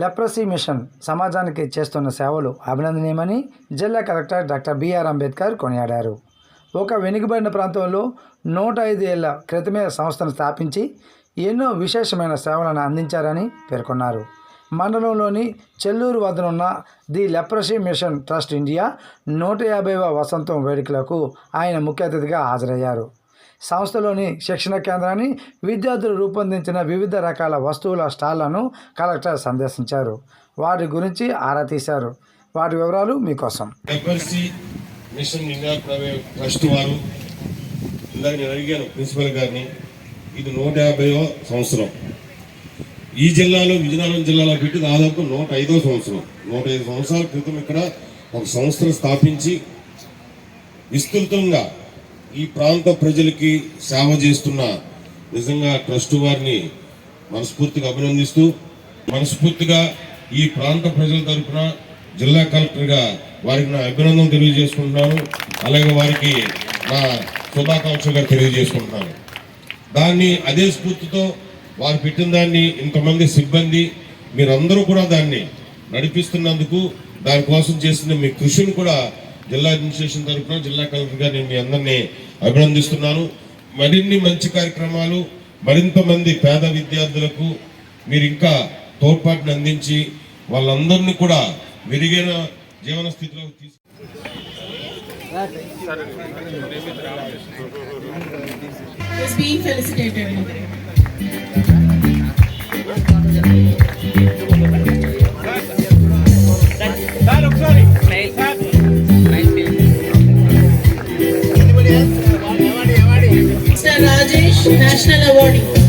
Leprosy machine సమాజానికి చేస్తున్న సేవలు అభినందనీయమని జిల్లా కలెక్టర్ డాక్టర్ బిఆర్ అంబేద్కర్ కొనియాడారు. ఒక వెనుకబడిన ప్రాంతంలో నూట ఐదు ఏళ్ళ క్రితమే సంస్థను స్థాపించి ఎన్నో విశేషమైన సేవలను అందించారని పేర్కొన్నారు. మండలంలోని చెల్లూరు వద్దనున్న the leprosy mission trust India నూట యాభైవ వసంతం వేడుకలకు ఆయన ముఖ్య అతిథిగా హాజరయ్యారు. సంస్థలోని శిక్షణ కేంద్రాన్ని విద్యార్థులు రూపొందించిన వివిధ రకాల వస్తువుల స్టాళ్ళను కలెక్టర్ సందర్శించారు. వాటి గురించి ఆరా తీశారు. వాటి వివరాలు మీకోసం. మిషన్ ఇండియా ప్రైవేట్ ట్రస్ట్ వారు ఇందాక నేను అడిగాను ప్రిన్సిపల్ గారిని. ఇది నూట యాభైవ సంవత్సరం. ఈ జిల్లాలో విజయనగరం జిల్లాలో పెట్టి దాదాపు నూట ఐదో సంవత్సరం. నూట ఐదు సంవత్సరాల క్రితం ఇక్కడ ఒక సంస్థను స్థాపించి విస్తృతంగా ఈ ప్రాంత ప్రజలకి సేవ చేస్తున్న నిజంగా ట్రస్ట్ వారిని మనస్ఫూర్తిగా అభినందిస్తూ మనస్ఫూర్తిగా ఈ ప్రాంత ప్రజల తరపున జిల్లా కలెక్టర్గా వారికి నా అభినందన తెలియజేసుకుంటున్నాను. అలాగే వారికి నా శుభాకాంక్షలుగా తెలియజేసుకుంటున్నాను. దాన్ని అదే స్ఫూర్తితో వారు పెట్టిన దాన్ని ఇంతమంది సిబ్బంది మీరందరూ కూడా దాన్ని నడిపిస్తున్నందుకు దానికోసం చేసిన మీ కృషిని కూడా జిల్లా అడ్మినిస్ట్రేషన్ తరఫున జిల్లా కలెక్టర్గా నేను మీ అందరినీ అభినందిస్తున్నాను మరిన్ని మంచి కార్యక్రమాలు మరింత మంది పేద విద్యార్థులకు మీరు ఇంకా తోడ్పాటును అందించి వాళ్ళందరినీ కూడా మెరుగైన జీవన స్థితిలో తీసుకు is being felicitated. Mr. Rajesh, National Awardee.